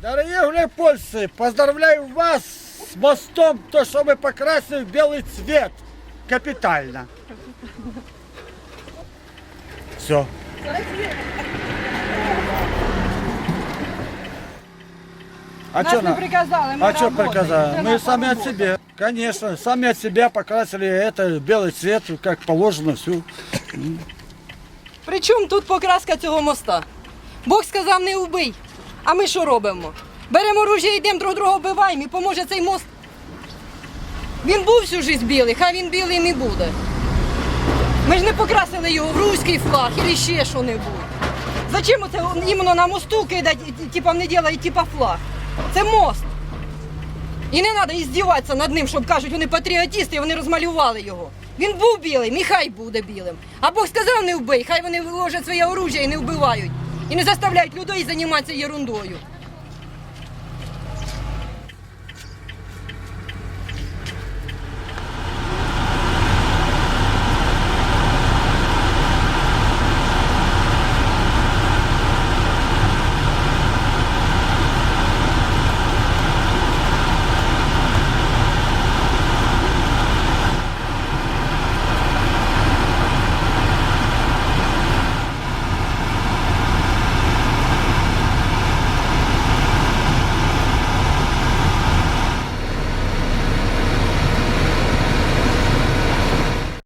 Дорогие гуляйпольцы, поздравляю вас с мостом, то, что мы покрасили в белый цвет. Капитально. Все. А Нас что не приказали, мы А что работаем. приказали? Мы наша сами от себя. Конечно, сами от себя покрасили это в белый цвет, как положено, всю. Причому тут покраска цього моста? Бог сказав не вбий. А ми що робимо? Беремо оружие, йдемо друг друга вбиваємо і поможе цей мост. Він був всю життя білий, хай він білий не буде. Ми ж не покрасили його в руський флаг або ще що-небудь. Зачем це іменно на мосту кидати, типа не делають типа флаг? Це мост. І не треба іздіватися над ним, щоб кажуть, вони патріотисти, вони розмалювали його. Він був білий, нехай буде білим. А Бог сказав не вбий, хай вони виложать своє оружие і не вбивають. І не заставляють людей займатися ерундою.